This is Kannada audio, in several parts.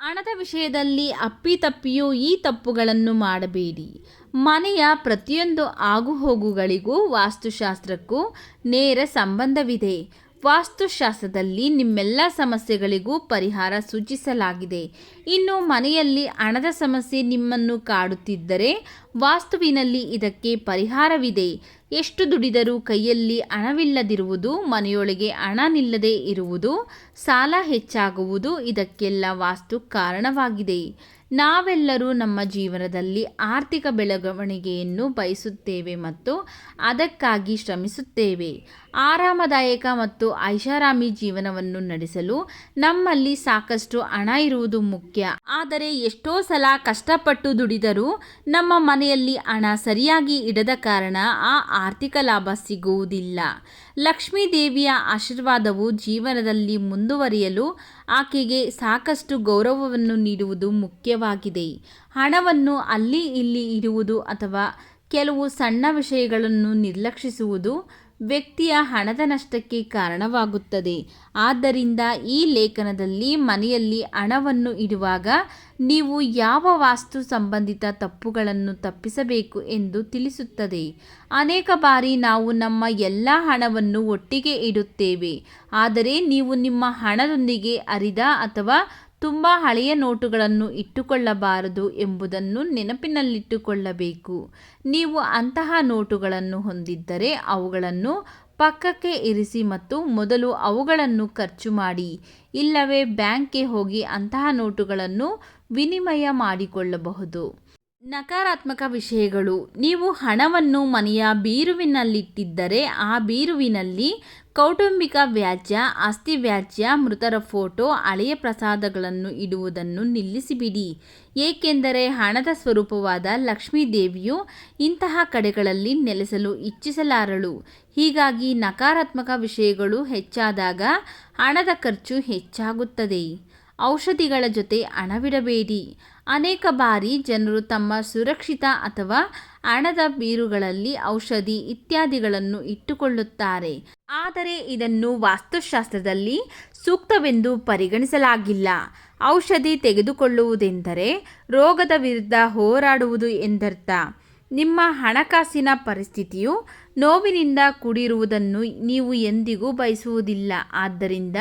ಹಣದ ವಿಷಯದಲ್ಲಿ ಅಪ್ಪಿತಪ್ಪಿಯೂ ಈ ತಪ್ಪುಗಳನ್ನು ಮಾಡಬೇಡಿ. ಮನೆಯ ಪ್ರತಿಯೊಂದು ಆಗುಹೋಗುಗಳಿಗೂ ವಾಸ್ತುಶಾಸ್ತ್ರಕ್ಕೂ ನೇರ ಸಂಬಂಧವಿದೆ. ವಾಸ್ತುಶಾಸ್ತ್ರದಲ್ಲಿ ನಿಮ್ಮೆಲ್ಲ ಸಮಸ್ಯೆಗಳಿಗೂ ಪರಿಹಾರ ಸೂಚಿಸಲಾಗಿದೆ. ಇನ್ನು ಮನೆಯಲ್ಲಿ ಹಣದ ಸಮಸ್ಯೆ ನಿಮ್ಮನ್ನು ಕಾಡುತ್ತಿದ್ದರೆ ವಾಸ್ತುವಿನಲ್ಲಿ ಇದಕ್ಕೆ ಪರಿಹಾರವಿದೆ. ಎಷ್ಟು ದುಡಿದರೂ ಕೈಯಲ್ಲಿ ಹಣವಿಲ್ಲದಿರುವುದು, ಮನೆಯೊಳಗೆ ಹಣ ನಿಲ್ಲದೆ ಇರುವುದು, ಸಾಲ ಹೆಚ್ಚಾಗುವುದು ಇದಕ್ಕೆಲ್ಲ ವಾಸ್ತು ಕಾರಣವಾಗಿದೆ. ನಾವೆಲ್ಲರೂ ನಮ್ಮ ಜೀವನದಲ್ಲಿ ಆರ್ಥಿಕ ಬೆಳವಣಿಗೆಯನ್ನು ಬಯಸುತ್ತೇವೆ ಮತ್ತು ಅದಕ್ಕಾಗಿ ಶ್ರಮಿಸುತ್ತೇವೆ. ಆರಾಮದಾಯಕ ಮತ್ತು ಐಷಾರಾಮಿ ಜೀವನವನ್ನು ನಡೆಸಲು ನಮ್ಮಲ್ಲಿ ಸಾಕಷ್ಟು ಹಣ ಇರುವುದು ಮುಖ್ಯ. ಆದರೆ ಎಷ್ಟೋ ಸಲ ಕಷ್ಟಪಟ್ಟು ದುಡಿದರೂ ನಮ್ಮ ಮನೆಯಲ್ಲಿ ಹಣ ಸರಿಯಾಗಿ ಇಡದ ಕಾರಣ ಆ ಆರ್ಥಿಕ ಲಾಭ ಸಿಗುವುದಿಲ್ಲ. ಲಕ್ಷ್ಮೀ ದೇವಿಯ ಆಶೀರ್ವಾದವು ಜೀವನದಲ್ಲಿ ಮುಂದುವರಿಯಲು ಆಕೆಗೆ ಸಾಕಷ್ಟು ಗೌರವವನ್ನು ನೀಡುವುದು ಮುಖ್ಯವಾಗಿದೆ ಹಣವನ್ನು ಅಲ್ಲಿ ಇಲ್ಲಿ ಇಡುವುದು ಅಥವಾ ಕೆಲವು ಸಣ್ಣ ವಿಷಯಗಳನ್ನು ನಿರ್ಲಕ್ಷಿಸುವುದು ವ್ಯಕ್ತಿಯ ಹಣದ ನಷ್ಟಕ್ಕೆ ಕಾರಣವಾಗುತ್ತದೆ. ಆದ್ದರಿಂದ ಈ ಲೇಖನದಲ್ಲಿ ಮನೆಯಲ್ಲಿ ಹಣವನ್ನು ಇಡುವಾಗ ನೀವು ಯಾವ ವಾಸ್ತು ಸಂಬಂಧಿತ ತಪ್ಪುಗಳನ್ನು ತಪ್ಪಿಸಬೇಕು ಎಂದು ತಿಳಿಸುತ್ತದೆ. ಅನೇಕ ಬಾರಿ ನಾವು ನಮ್ಮ ಎಲ್ಲ ಹಣವನ್ನು ಒಟ್ಟಿಗೆ ಇಡುತ್ತೇವೆ. ಆದರೆ ನೀವು ನಿಮ್ಮ ಹಣದೊಂದಿಗೆ ಅರಿದ ಅಥವಾ ತುಂಬ ಹಳೆಯ ನೋಟುಗಳನ್ನು ಇಟ್ಟುಕೊಳ್ಳಬಾರದು ಎಂಬುದನ್ನು ನೆನಪಿನಲ್ಲಿಟ್ಟುಕೊಳ್ಳಬೇಕು. ನೀವು ಅಂತಹ ನೋಟುಗಳನ್ನು ಹೊಂದಿದ್ದರೆ ಅವುಗಳನ್ನು ಪಕ್ಕಕ್ಕೆ ಇರಿಸಿ ಮತ್ತು ಮೊದಲು ಅವುಗಳನ್ನು ಖರ್ಚು ಮಾಡಿ, ಇಲ್ಲವೇ ಬ್ಯಾಂಕ್ಗೆ ಹೋಗಿ ಅಂತಹ ನೋಟುಗಳನ್ನು ವಿನಿಮಯ ಮಾಡಿಕೊಳ್ಳಬಹುದು. ನಕಾರಾತ್ಮಕ ವಿಷಯಗಳು. ನೀವು ಹಣವನ್ನು ಮನೆಯ ಬೀರುವಿನಲ್ಲಿಟ್ಟಿದ್ದರೆ ಆ ಬೀರುವಿನಲ್ಲಿ ಕೌಟುಂಬಿಕ ವ್ಯಾಜ್ಯ, ಆಸ್ತಿ ವ್ಯಾಜ್ಯ, ಮೃತರ ಫೋಟೋ, ಹಳೆಯ ಪ್ರಸಾದಗಳನ್ನು ಇಡುವುದನ್ನು ನಿಲ್ಲಿಸಿಬಿಡಿ. ಏಕೆಂದರೆ ಹಣದ ಸ್ವರೂಪವಾದ ಲಕ್ಷ್ಮೀ ದೇವಿಯು ಇಂತಹ ಕಡೆಗಳಲ್ಲಿ ನೆಲೆಸಲು ಇಚ್ಛಿಸಲಾರಳು. ಹೀಗಾಗಿ ನಕಾರಾತ್ಮಕ ವಿಷಯಗಳು ಹೆಚ್ಚಾದಾಗ ಹಣದ ಖರ್ಚು ಹೆಚ್ಚಾಗುತ್ತದೆ. ಔಷಧಿಗಳ ಜೊತೆ ಹಣವಿಡಬೇಡಿ. ಅನೇಕ ಬಾರಿ ಜನರು ತಮ್ಮ ಸುರಕ್ಷಿತ ಅಥವಾ ಹಣದ ಬೀರುಗಳಲ್ಲಿ ಔಷಧಿ ಇತ್ಯಾದಿಗಳನ್ನು ಇಟ್ಟುಕೊಳ್ಳುತ್ತಾರೆ. ಆದರೆ ಇದನ್ನು ವಾಸ್ತುಶಾಸ್ತ್ರದಲ್ಲಿ ಸೂಕ್ತವೆಂದು ಪರಿಗಣಿಸಲಾಗಿಲ್ಲ. ಔಷಧಿ ತೆಗೆದುಕೊಳ್ಳುವುದೆಂದರೆ ರೋಗದ ವಿರುದ್ಧ ಹೋರಾಡುವುದು ಎಂದರ್ಥ. ನಿಮ್ಮ ಹಣಕಾಸಿನ ಪರಿಸ್ಥಿತಿಯು ನೋವಿನಿಂದ ಕೂಡಿರುವುದನ್ನು ನೀವು ಎಂದಿಗೂ ಬಯಸುವುದಿಲ್ಲ. ಆದ್ದರಿಂದ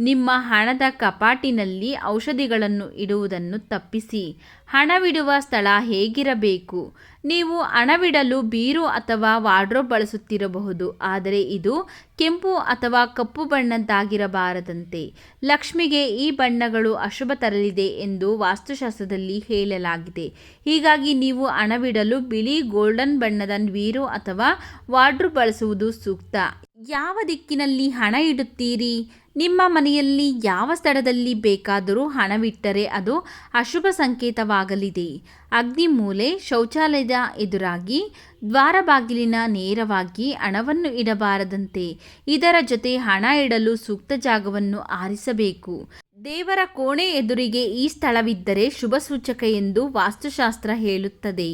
ನಿಮ್ಮ ಹಣದ ಕಪಾಟಿನಲ್ಲಿ ಔಷಧಿಗಳನ್ನು ಇಡುವುದನ್ನು ತಪ್ಪಿಸಿ. ಹಣವಿಡುವ ಸ್ಥಳ ಹೇಗಿರಬೇಕು? ನೀವು ಹಣವಿಡಲು ಬೀರು ಅಥವಾ ವಾರ್ಡ್ರೋಬ್ ಬಳಸುತ್ತಿರಬಹುದು. ಆದರೆ ಇದು ಕೆಂಪು ಅಥವಾ ಕಪ್ಪು ಬಣ್ಣದ್ದಾಗಿರಬಾರದಂತೆ. ಲಕ್ಷ್ಮಿಗೆ ಈ ಬಣ್ಣಗಳು ಅಶುಭ ತರಲಿದೆ ಎಂದು ವಾಸ್ತುಶಾಸ್ತ್ರದಲ್ಲಿ ಹೇಳಲಾಗಿದೆ. ಹೀಗಾಗಿ ನೀವು ಹಣವಿಡಲು ಬಿಳಿ ಗೋಲ್ಡನ್ ಬಣ್ಣದ ಬೀರು ಅಥವಾ ವಾರ್ಡ್ರೋಬ್ ಬಳಸುವುದು ಸೂಕ್ತ. ಯಾವ ದಿಕ್ಕಿನಲ್ಲಿ ಹಣ ಇಡುತ್ತೀರಿ? ನಿಮ್ಮ ಮನೆಯಲ್ಲಿ ಯಾವ ಸ್ಥಳದಲ್ಲಿ ಬೇಕಾದರೂ ಹಣವಿಟ್ಟರೆ ಅದು ಅಶುಭ ಸಂಕೇತವಾಗಲಿದೆ. ಅಗ್ನಿ ಮೂಲೆ ಶೌಚಾಲಯದ ಎದುರಾಗಿ ದ್ವಾರ ಬಾಗಿಲಿನ ನೇರವಾಗಿ ಹಣವನ್ನು ಇಡಬಾರದಂತೆ ಇದರ ಜೊತೆ ಹಣ ಇಡಲು ಸೂಕ್ತ ಜಾಗವನ್ನು ಆರಿಸಬೇಕು. ದೇವರ ಕೋಣೆ ಎದುರಿಗೆ ಈ ಸ್ಥಳವಿದ್ದರೆ ಶುಭ ಸೂಚಕ ಎಂದು ವಾಸ್ತುಶಾಸ್ತ್ರ ಹೇಳುತ್ತದೆ.